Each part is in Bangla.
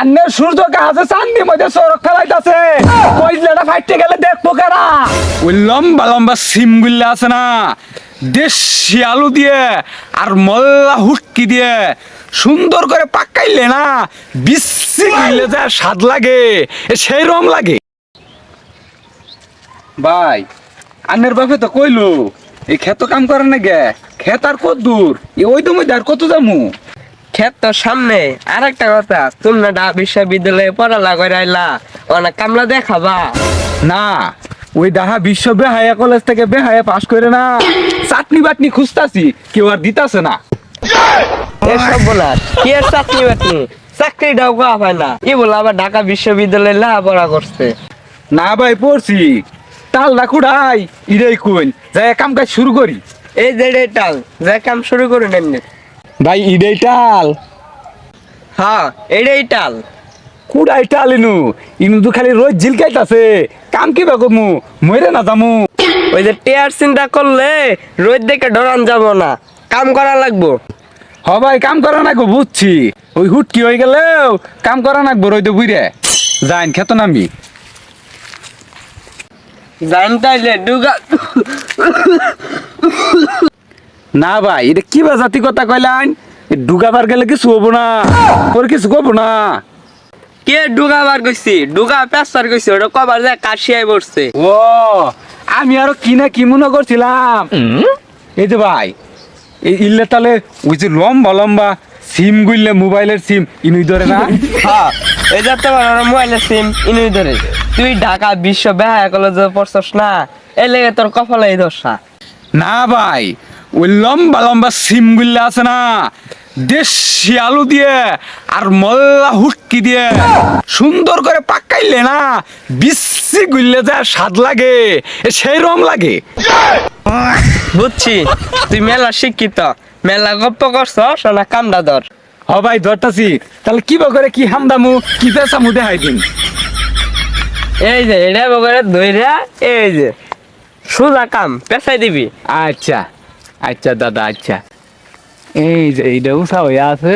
আন্নের সূর্য গাছে চান্দি মধ্যে সড়ক খেলাইতাছে। কইজলাটা ফাইটে গেলে দেখব কারা ওই লম্বা লম্বা সিম গুল্লা আছে না, দেশি আলু দিয়ে আর মল্লা হুটকি দিয়ে সুন্দর করে পাকাইলে না বিশ্রী গিলে যা স্বাদ লাগে সেই রম লাগে। ভাই, আন্নের বাপে তো কইলো, এই ক্ষেত কাম করে না গে, ক্ষেত আর কত দূর? ওই তো মধ্যে আর কত যামু? ক্ষেত তো সামনে। আর একটা কথা তোমরা ডা বিশ্ববিদ্যালয়ে পড়ালা করে আইলা অনেক কামলা দেখাবা। না ওই দাহা বিশ্ব বেহায়া কলেজ থেকে বেহায়া পাশ করে না। চাটনি বাটনি খুঁজতাছি কেউ আর দিতাছে না। এসব বলার কি আর চাকরি বাকরি চাকরি দাও কোয়া হয় না বলে আবার ঢাকা বিশ্ববিদ্যালয়ে লেখাপড়া করছে? না ভাই পড়ছি। তাল না কুড়াই ইরাই কইন। যাই কাম কাজ শুরু করি। এই যে টাল যে কাম শুরু করুন এমনি ভাই ইডাই টাল। হ্যাঁ এটাই টাল। কুড়াই টাল ইনু। ইনু তো খালি রোজ ঝিলকাইতাছে। কাম কি বাকো মু মরে না যামু ওই যে টেয়ার চিন্তা করলে রোদ দেখে ডরান যাব না। কাম করা লাগবো। হ ভাই কাম করা নাকবো বুঝছি। ওই হুটকি হয়ে গেলেও কাম করা নাকবো রই তো বুইরে যাইন খেত নামি। জানতাইলে ডুগা না ভাই এটা কি বা জাতি কথা কইলান ডুগাবার গেলে কিছু হব না। তোর কিছু কবো না। কে ডুগা বার কইছি? ডুগা পেসার কইছি ওটা কবার যায় কাশিয়াই পড়ছে। ও আমি আরও কি না কি মনে করছিলাম? এই যে ভাই এই ইল্লে তালে ওই যে লম্বা লম্বা সিম গুললে মোবাইলের সিম ইনুই ধরে না? হ্যাঁ এই যে তোমার মোবাইলের সিম ইনুই ধরে। তুই ঢাকা বিশ্ব বেহায়া কলেজে পড়ছস না? এলে তোর কপালে এই দশা না ভাই ওই লম্বা লম্বা সিম গুল্লা আছে না দেশি আলু দিয়ে আর মল্লা হুটকি দিয়ে সুন্দর করে পাকাইলে না বিশ্রী গুললে যা স্বাদ লাগে সেই রম লাগে। বুঝছি তুই মেলা শিক্ষিত মেলা গপ্প করছস না কামটা ধর হ ভাই ধরতাছি। তাহলে কি করে কি হামদামু কি পেশামু দেখাই দিন। এই যে এটা বগরে ধইরা এই যে সোজা কাম পেছাই দিবি। আচ্ছা। আচ্ছা দাদা আচ্ছা। এই যে এইটা উষা হয়ে আছে।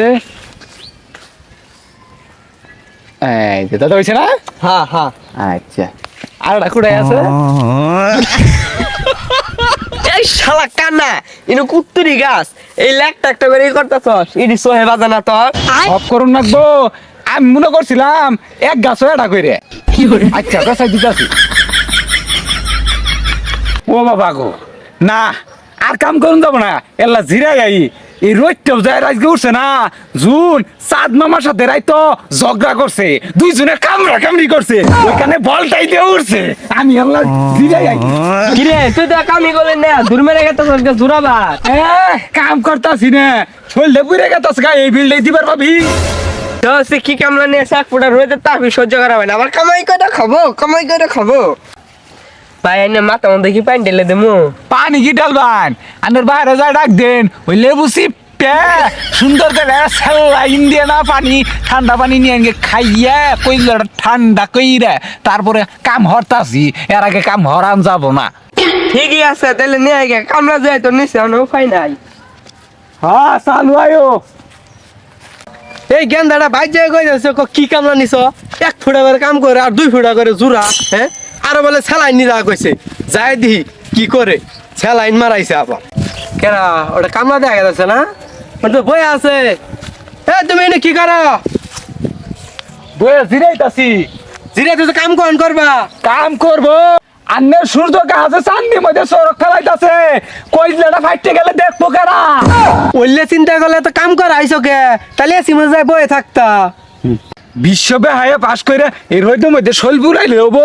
এই যে দাদা হয়েছে না? হ্যাঁ হ্যাঁ। আচ্ছা। আর একটা কুড়াই আছে? এই শালা কানা ইনু কুত্তুরি গাছ। এই লেকটা একটা করে করতেছস। ইডি সোহে বাজানা তোর? অফ করুন নাকবো আমি মনে করছিলাম এক গাছ এটা কইরে। আচ্ছা পেশাই দিতেছি। ও বাবা গো। না আর কাম করুন যাব না। এল্লা জিরাই আই। এই রোদটাও যায় আজকে উঠছে না। জুন সাদ মামার সাথে রাই তো ঝগড়া করছে। দুইজনে কামড়া কামড়ি করছে। ওইখানে বলটাই দিয়ে উঠছে। আমি আল্লাহ জিরাই আই। কিরে তুই তো কামি করলি না দূর মেরে গেছস জুরাবার এ, কাম করতাছি না। শরীরে পুড়ে গেতাস গা এই বিল্ডে দিবার ভাবি তো সে কি কামলা নিয়ে শাক ফুটা রয়েছে তাপি সহ্য করা হয় না। আবার কামাই করে খাব কামাই করে খাব। ভাই এনে মাথা মধ্যে কি পানি ঢেলে দেবো। পানি কি ডালবান আনের বাইরে যা ডাক দেন। ওই লেবু সিপে। সুন্দর করে সাল্লা ইন্ডিয়া না পানি ঠান্ডা পানি নিয়ে গিয়ে খাইয়া কইলে ঠান্ডা কইরে। তারপরে কাম হরতাছি এর আগে কাম হরান যাব না। ঠিকই আছে তাহলে নিয়ে আগে কামলা যায় তো নিচে অন্য উপায় নাই। হ্যাঁ চালু আয়ো। এই গেন্দাটা বাইক যায় কই যাচ্ছে? কি কামলা নিছ? এক ফুটা করে কাম করে আর দুই ফুটা করে জুরা হ্যাঁ? আর বলে স্যালাইন নিরা কইছে যাই দিহি কি করে? স্যালাইন মারাইছে আবার কেনা ওটা কামলা দেখা যাচ্ছে না? তো বই আছে। এ তুমি এনে কি করো? বয়ে জিরাইতাছি। জিরে তুই তো কাম কখন করবা? কাম করব। আন্নের সূর্য গাছে চান্দি মধ্যে সড়ক খেলাইতাছে কইজলাটা ফাইটে গেলে দেখব কারা? ওইলে চিন্তা করলে তো কাম করা আইসো কে? তাহলে সিমে যায় বয়ে থাকতা। বিশ্ববে হায়ে পাশ করে এই রইদের মধ্যে শৈল বুড়াইলে হব।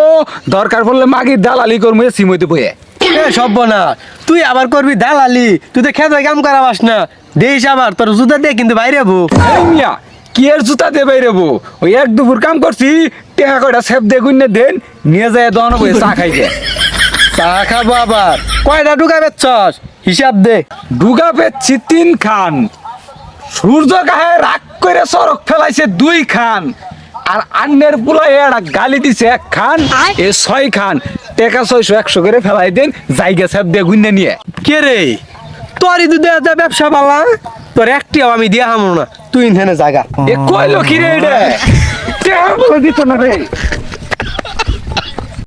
দরকার পড়লে মাগির দালালি করব সিমইতে এ সব না তুই আবার করবি দালালি? তুই তো খেতে কাম করাবাস না। দেশ আবার তোর জুতা দিয়ে কিন্তু বাইরে বউ এই মিয়া কি এর জুতা দে বাইরে বো ওই এক দুপুর কাম করছি টেকা কয়টা সেপ দে গুইনে দেন নিয়ে যায় দহন বয়ে চা খাইতে। চা খাব আবার। কয়টা ঢুকা বেচছস? হিসাব দে। ডুগা পেচ্ছি তিন খান সূর্য গায়ে রাগ করে সড়ক ফেলাইছে দুই খান। আর আন্নের পুলাই একটা গালি দিছে এক খান এ ছয় খান। টেকা ছয়শো একশো করে ফেলাই দেন জায়গা সাপ দে গুইনে নিয়ে। কে রে? তোর দুধে দে ব্যবসা পালা। তোর একটি আমি দিয়া হামো না। তুই ইনহেনে জায়গা এ কইলো কি রে এটা? দিত না রে।